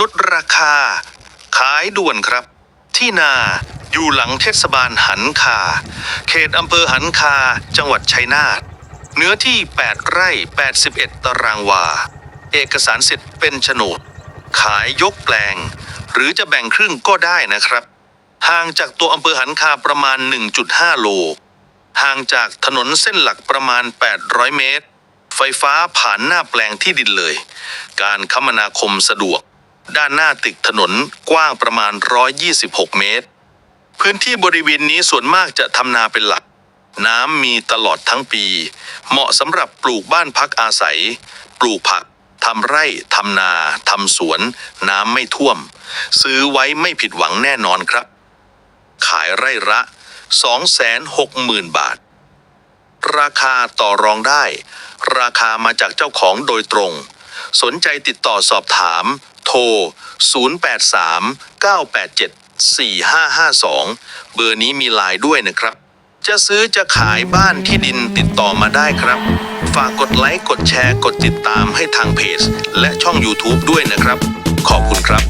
ลดรายด่วนครับ ที่นาอยู่หลังเทศบาลหันคา เขตอำเภอหันคา จังหวัดชัยนาทเนื้อที่ 8 ไร่ 81 ตารางวา เอกสารสิทธิ์เป็นโฉนด ขายยกแปลง หรือจะแบ่งครึ่งก็ได้นะครับ ห่างจากตัวอำเภอหันคาประมาณ 1.5 โล ห่างจากถนนเส้นหลักประมาณ 800 เมตร ไฟฟ้าผ่านหน้าแปลงที่ดินเลย การคมนาคมสะดวก ด้านหน้าติดถนนกว้างประมาณ 126 เมตร พื้นที่บริเวณนี้ส่วนมากจะทำนาเป็นหลัก น้ำมีตลอดทั้งปี เหมาะสำหรับปลูกบ้านพักอาศัย ปลูกผักทำไร่ทำนาทำสวน น้ำไม่ท่วม ซื้อไว้ไม่ผิดหวังแน่นอนครับ ขายไร่ละ 260,000 บาท ราคาต่อรองได้ ราคามาจากเจ้าของโดยตรง สนใจติดต่อสอบถาม โทร 083-987-4552 เบอร์นี้มีไลน์ด้วยนะครับ จะซื้อจะขายบ้านที่ดินติดต่อมาได้ครับ ฝากกดไลค์ กดแชร์ กดติดตามให้ทางเพจ และช่อง YouTube ด้วยนะครับ ขอบคุณครับ